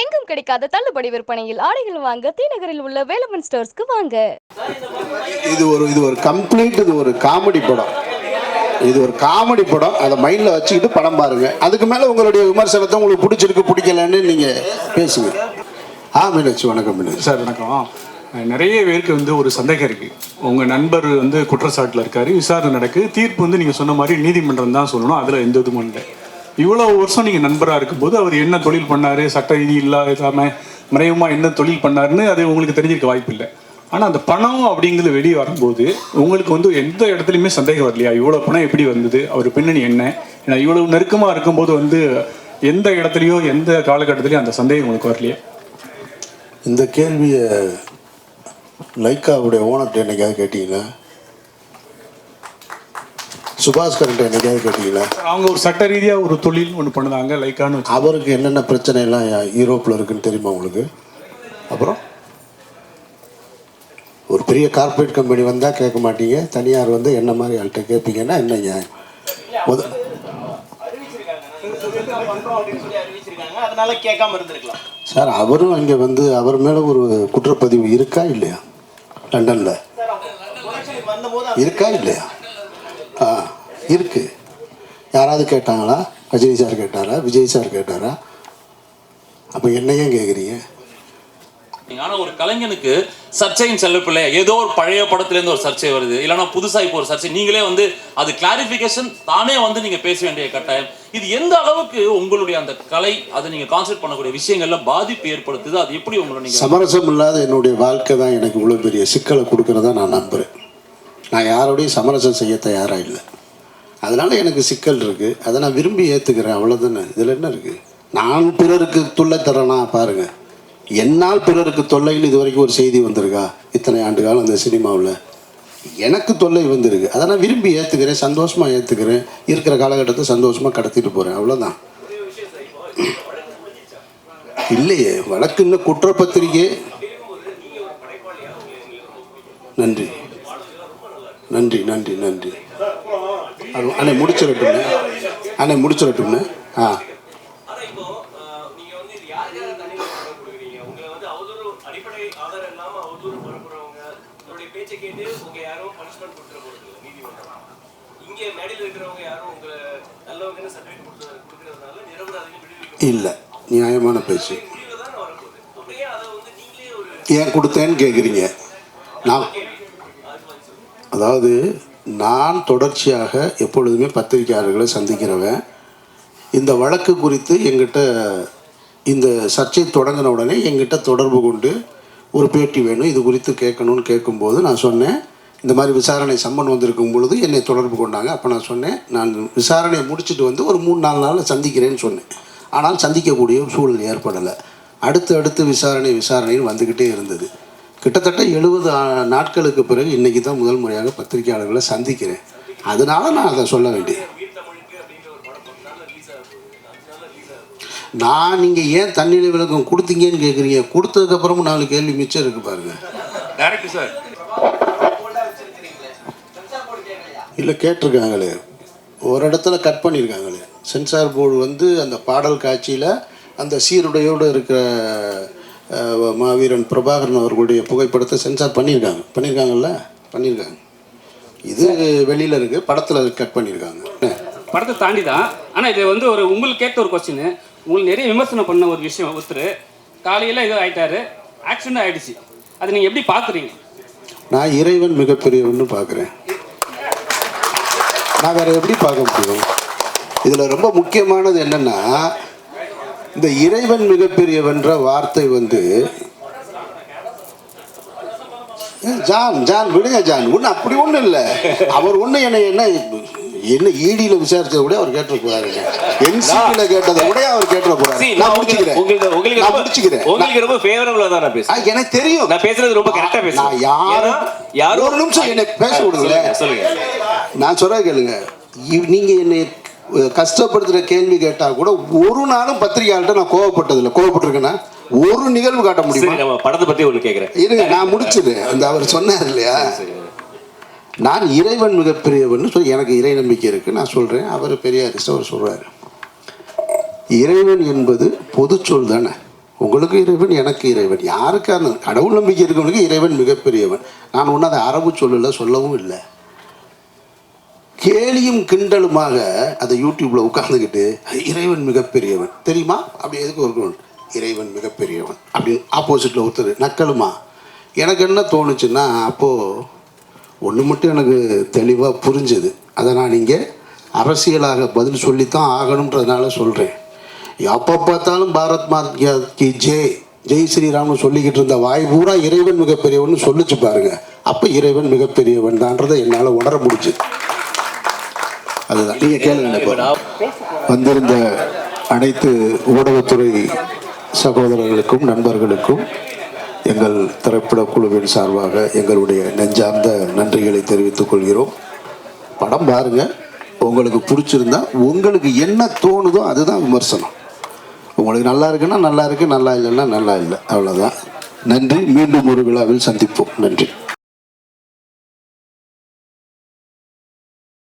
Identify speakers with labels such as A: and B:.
A: எங்கும் கிடைக்காத தள்ளுபடி விற்பனையில் ஆடைகள் வாங்க தீநகரில் உள்ள வேலமன் ஸ்டோர்ஸ்க்கு வாங்க.
B: இது ஒரு இது ஒரு கம்ப்ளீட் இது ஒரு காமெடி படம். இது ஒரு காமெடி படம். அதை மைண்டில் வச்சுக்கிட்டு படம் பாருங்க. அதுக்கு மேலே உங்களுடைய விமர்சனத்தை உங்களுக்கு பிடிச்சிருக்கு பிடிக்கலன்னு நீங்கள் பேசுங்க. ஆ மீனாட்சி வணக்கம் மீனாட்சி.
C: சார் வணக்கம். நிறைய பேருக்கு வந்து ஒரு சந்தேகம் இருக்கு. உங்க நண்பர் வந்து குற்றச்சாட்டுல இருக்காரு. விசாரணை நடக்கு தீர்ப்பு வந்து நீங்க சொன்ன மாதிரி நீதிமன்றம் தான் சொல்லணும். அதுல எந்த இதுவும் இல்லை. இவ்வளவு வருஷம் நீங்க நண்பரா இருக்கும்போது அவர் என்ன தொழில் பண்ணாரு? சட்ட ரீதி இல்லாம மறைமுகமா என்ன தொழில் பண்ணாருன்னு அது உங்களுக்கு தெரிஞ்சிருக்க வாய்ப்பு இல்லை ஆனா அந்த பணம் அப்படிங்கிறது வெளியே வரும்போது உங்களுக்கு வந்து எந்த இடத்துலையுமே சந்தேகம் வரலையா? இவ்வளவு பணம் எப்படி வந்தது? அவர் பின்னணி என்ன? ஏன்னா இவ்வளவு நெருக்கமா இருக்கும்போது வந்து எந்த இடத்துலயோ எந்த காலகட்டத்திலயும் அந்த சந்தேகம் உங்களுக்கு வரலையா?
B: இந்த கேள்வியை லைக்காவுடைய ஓனர்கிட்ட என்னைக்காவது கேட்டீங்கன்னா சுபாஸ்கர்கிட்ட என்னைக்காவது கேட்டீங்களா?
C: அவங்க ஒரு சட்ட ரீதியா ஒரு தொழில் ஒன்று பண்ணுதாங்க லைக்கான்னு வச்சு.
B: அவருக்கு என்னென்ன பிரச்சனை எல்லாம் யூரோப்பில் இருக்குன்னு தெரியுமா உங்களுக்கு? அப்புறம்? ஒரு பெரிய கார்ப்பரேட் கம்பெனி வந்தால் கேட்க மாட்டீங்க. தனியார் வந்து என்ன மாதிரி ஆள்கிட்ட கேட்பீங்கன்னா என்ன நியாயம்? முத சார் அவரும் அங்கே வந்து அவர் மேலே ஒரு குற்றப்பதிவு இருக்கா இல்லையா? லண்டனில். இருக்கா இல்லையா? ஆ இருக்கு. யாராவது கேட்டாங்களா? ரஜினி சார் கேட்டாரா? விஜய் சார் கேட்டாரா? அப்போ என்ன ஏன் கேட்குறீங்க
D: ஆனா ஒரு கலைஞனுக்கு சர்ச்சையின் செல்லப்பிள்ளை ஏதோ ஒரு பழைய படத்துல இருந்து ஒரு சர்ச்சை வருது. இல்லைன்னா புதுசா இப்போ ஒரு சர்ச்சை. நீங்களே வந்து அது கிளாரிபிகேஷன் தானே வந்து நீங்க பேச வேண்டிய கட்டாயம். இது எந்த அளவுக்கு உங்களுடைய அந்த கலை அதை நீங்க கான்சென்ட் பண்ணக்கூடிய விஷயங்கள்ல பாதிப்பு ஏற்படுத்துது? அது எப்படி உங்களை
B: சமரசம் இல்லாத என்னுடைய வாழ்க்கை தான் எனக்கு இவ்வளோ பெரிய சிக்கலை கொடுக்கறதா நான் நம்புகிறேன் நான் யாரோடையும் சமரசம் செய்ய தயாராக இல்லை. அதனால் எனக்கு சிக்கல் இருக்குது அதை நான் விரும்பி ஏற்றுக்கிறேன் அவ்வளோதானே இதில் என்ன இருக்குது நான் பிறருக்கு தொல்லை தரேனா? பாருங்கள் என்னால் பிறருக்கு தொல்லைன்னு இது வரைக்கும் ஒரு செய்தி வந்திருக்கா? இத்தனை ஆண்டு காலம் இந்த சினிமாவில். எனக்கு தொல்லை வந்திருக்கு. அதை நான் விரும்பி ஏற்றுக்கிறேன் சந்தோஷமாக ஏற்றுக்கிறேன் இருக்கிற காலகட்டத்தை சந்தோஷமாக கடத்திட்டு போகிறேன் அவ்வளோதான் இல்லையே. வழக்கு இன்னும் குற்றப்பத்திரிகை. நன்றி. நன்றி நன்றி நன்றி. அண்ணே, அண்ணே முடிச்சிடட்டும்ண்ணே. அண்ணே முடிச்சிடட்டும்ண்ணே. ஆ.
E: இல்லை
B: நியாயமான பேச்சு. ஏன் கொடுத்தேன்னு கேட்குறீங்க நான் அதாவது நான் தொடர்ச்சியாக எப்பொழுதுமே பத்திரிகையாளர்களை சந்திக்கிறவன். இந்த வழக்கு குறித்து எங்கிட்ட இந்த சர்ச்சை தொடங்கின உடனே எங்கிட்ட தொடர்பு கொண்டு ஒரு பேட்டி வேணும் இது குறித்து கேட்கணும்னு கேட்கும்போது நான் சொன்னேன் இந்த மாதிரி விசாரணை சம்மன் வந்திருக்கும் பொழுது என்னை தொடர்பு கொண்டாங்க. அப்போ நான் சொன்னேன் நான் விசாரணையை முடிச்சுட்டு வந்து ஒரு மூணு நாலு நாளில் சந்திக்கிறேன்னு சொன்னேன். ஆனால் சந்திக்கக்கூடிய சூழல் ஏற்படலை. அடுத்து அடுத்து விசாரணை விசாரணைன்னு வந்துக்கிட்டே இருந்தது. கிட்டத்தட்ட எழுபது நாட்களுக்கு பிறகு இன்றைக்கி தான் முதல் முறையாக பத்திரிகையாளர்களை சந்திக்கிறேன். அதனால நான் அதை சொல்ல வேண்டியது. நான் நீங்கள் ஏன் தண்ணீர் விளக்கம் கொடுத்தீங்கன்னு கேட்குறீங்க கொடுத்ததுக்கப்புறமும் நாலு கேள்வி மிச்சம்
D: டேரக்டர் சார்
B: இல்லை கேட்டிருக்காங்களே. ஒரு இடத்துல கட் பண்ணியிருக்காங்களே சென்சார் போர்டு வந்து அந்த பாடல் காட்சியில் அந்த சீருடையோடு இருக்கிற மாவீரன் பிரபாகரன் அவர்களுடைய புகைப்படத்தை சென்சார் பண்ணியிருக்காங்க. பண்ணியிருக்காங்கல்ல? பண்ணியிருக்காங்க. இது வெளியில் இருக்குது படத்தில் கட் பண்ணியிருக்காங்க?
F: படத்தை தாண்டி தான் ஆனால் இது வந்து ஒரு உங்களுக்கு கேட்ட ஒரு கொஸ்டின் உங்களுக்கு நிறைய விமர்சனம் பண்ண ஒரு விஷயம் ஒருத்தர் காலையில் இது ஆயிட்டாரு ஆக்சிடென்ட் ஆயிடுச்சு. அதை நீங்கள் எப்படி பார்க்குறீங்க
B: நான் இறைவன் மிகப்பெரியவன்னு பார்க்குறேன் நான் வேற எப்படி பார்க்க முடியும்? இதில் ரொம்ப முக்கியமானது என்னன்னா இந்த இறைவன் மிகப்பெரியவன்ற வார்த்தை வந்து ஜான் ஜான் விடுங்க ஜான். ஒன்றும் அப்படி ஒன்றும் இல்லை. அவர் ஒன்றும் என்ன என்ன என்ன ஈடியில் விசாரிச்சதை கூட அவர் போறாருங்க என்சிபியில் கேட்டதை கூட அவர் கேட்டுற போறாரு. நான் முடிச்சுக்கிறேன்.
G: உங்களுக்கு
B: நான் முடிச்சுக்கிறேன்.
G: உங்களுக்கு ரொம்ப ஃபேவரபிளா தான் நான் பேசுறேன்.
B: எனக்கு தெரியும்.
G: நான் பேசுறது ரொம்ப கரெக்டா
B: நான்
G: பேசுறேன்.
B: யாரும்
G: யாரும்
B: ஒரு நிமிஷம் என்னை பேச விடுங்களேன்.
G: சொல்லுங்க,
B: நான் சொல்ற கேளுங்க. நீங்க என்னை அஹ், கஷ்டப்படுத்துற கேள்வி கேட்டா கூட ஒரு நாளும் பத்திரிகையாளர்கிட்ட நான் கோவப்பட்டதில்லை. கோவப்பட்டிருக்கேன்னா ஒரு நிகழ்வு காட்ட முடியுமா?
G: நம்ம படத்தை பத்தி ஒன்று கேட்குறேன்
B: இருங்க நான் முடிச்சது. அந்த அவர் சொன்னார் இல்லையா? நான் இறைவன் மிகப்பெரியவன் சொல்லி எனக்கு இறை நம்பிக்கை இருக்கு. நான் சொல்றேன். அவர் பெரியாரிஸ்ட் அவர் சொல்றாரு. இறைவன் என்பது பொதுச்சொல் தானே. உங்களுக்கு இறைவன் எனக்கு இறைவன். யாருக்கான? கடவுள் நம்பிக்கை இருக்கவனுக்கு இறைவன் மிகப்பெரியவன். நான் ஒன்றும் அதை அரபு சொல்லலை சொல்லவும் இல்லை. கேலியும் கிண்டலுமாக அதை யூடியூப்பில் உட்காந்துக்கிட்டு இறைவன் மிகப்பெரியவன். தெரியுமா? அப்படி எதுக்கு இருக்கணும் இறைவன் மிகப்பெரியவன். அப்படின்னு ஆப்போசிட்டில் ஒருத்தர் நக்கலுமா? எனக்கு என்ன தோணுச்சுன்னா அப்போது ஒன்று மட்டும் எனக்கு தெளிவாக புரிஞ்சுது. அதை நான் இங்கே அரசியலாக பதில் சொல்லித்தான் ஆகணுன்றதுனால சொல்கிறேன் எப்போ பார்த்தாலும் பாரத் மாதா கி ஜெய் ஜெய் ஸ்ரீராம்னு சொல்லிக்கிட்டு இருந்த வாய் பூரா இறைவன் மிகப்பெரியவன் சொல்லிச்சு பாருங்க. அப்போ இறைவன் மிகப்பெரியவன் தான்றதை என்னால் உணர முடிஞ்சுது. அதுதான். நீங்கள் கேளுங்க வந்திருந்த அனைத்து ஊடகத்துறை சகோதரர்களுக்கும் நண்பர்களுக்கும் எங்கள் திரைப்பட குழுவின் சார்பாக எங்களுடைய நெஞ்சார்ந்த நன்றிகளை தெரிவித்துக் கொள்கிறோம். படம் பாருங்க. உங்களுக்கு பிடிச்சிருந்தா உங்களுக்கு என்ன தோணுதோ அதுதான் விமர்சனம். உங்களுக்கு நல்லா இருக்குன்னா நல்லா இருக்கு நல்லா இல்லைன்னா நல்லா இல்லை. அவ்வளோதான் நன்றி. மீண்டும் ஒரு விழாவில் சந்திப்போம். நன்றி.